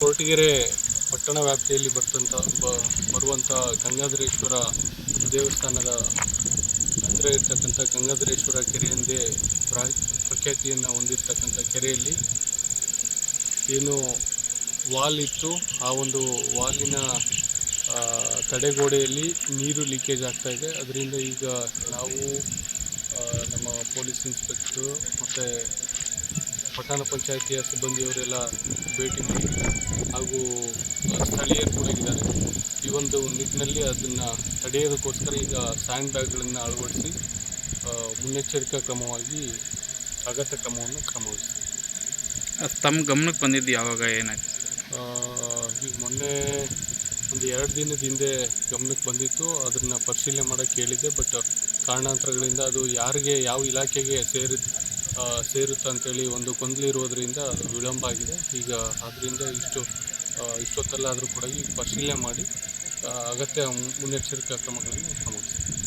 ಕೊರಟಗೆರೆ ಪಟ್ಟಣ ವ್ಯಾಪ್ತಿಯಲ್ಲಿ ಬರ್ತಂಥ ಬ- ಬರುವಂಥ ಗಂಗಾಧರೇಶ್ವರ ದೇವಸ್ಥಾನದ ಹತ್ತಿರ ಇರ್ತಕ್ಕಂಥ ಗಂಗಾಧರೇಶ್ವರ ಕೆರೆ ಎಂದೇ ಪ್ರಾ ಪ್ರಖ್ಯಾತಿಯನ್ನು ಹೊಂದಿರತಕ್ಕಂಥ ಕೆರೆಯಲ್ಲಿ ಏನು ವಾಲ್ ಇತ್ತು ಆ ಒಂದು ವಾಲಿನ ತಡೆಗೋಡೆಯಲ್ಲಿ ನೀರು ಲೀಕೇಜ್ ಆಗ್ತಾ ಇದೆ. ಅದರಿಂದ ಈಗ ನಾವು ನಮ್ಮ ಪೊಲೀಸ್ ಇನ್ಸ್ಪೆಕ್ಟ್ರು ಮತ್ತು ಪಟ್ಟಣ ಪಂಚಾಯಿತಿಯ ಸಿಬ್ಬಂದಿಯವರೆಲ್ಲ ಭೇಟಿ ನೀಡಿ ಹಾಗೂ ಸ್ಥಳೀಯರು ಕೂಡ ಇದ್ದಾರೆ ಈ ಒಂದು ನಿಟ್ಟಿನಲ್ಲಿ ಅದನ್ನು ತಡೆಯೋದಕ್ಕೋಸ್ಕರ ಈಗ ಸ್ಯಾಂಡ್ ಬ್ಯಾಗ್ಗಳನ್ನು ಅಳವಡಿಸಿ ಮುನ್ನೆಚ್ಚರಿಕಾ ಕ್ರಮವಾಗಿ ಅಗತ್ಯ ಕ್ರಮವನ್ನು ಕ್ರಮವಹಿಸ್ತೀವಿ ತಮ್ಮ ಗಮನಕ್ಕೆ ಬಂದಿದ್ದು ಯಾವಾಗ ಏನಾಯಿತು? ಈಗ ಮೊನ್ನೆ ಒಂದು ಎರಡು ದಿನದ ಹಿಂದೆ ಗಮನಕ್ಕೆ ಬಂದಿತ್ತು. ಅದನ್ನು ಪರಿಶೀಲನೆ ಮಾಡೋಕ್ಕೆ ಹೇಳಿದ್ದೆ ಬಟ್ ಕಾರಣಾಂತರಗಳಿಂದ ಅದು ಯಾರಿಗೆ ಯಾವ ಇಲಾಖೆಗೆ ಸೇರಿ ಆ, ಸೇರುತ್ತೆ ಅಂತೇಳಿ ಒಂದು ಗೊಂದಲ ಇರೋದ್ರಿಂದ ಅದು ವಿಳಂಬ ಆಗಿದೆ. ಈಗ ಆದ್ದರಿಂದ ಇಷ್ಟು ಇಷ್ಟೊತ್ತಲ್ಲಾದರೂ ಕೂಡ ಈ ಪರಿಶೀಲನೆ ಮಾಡಿ ಅಗತ್ಯ ಮುನ್ನೆಚ್ಚರಿಕೆ ಕ್ರಮಗಳನ್ನು ಕ್ರಮವಹಿಸ್ತೀವಿ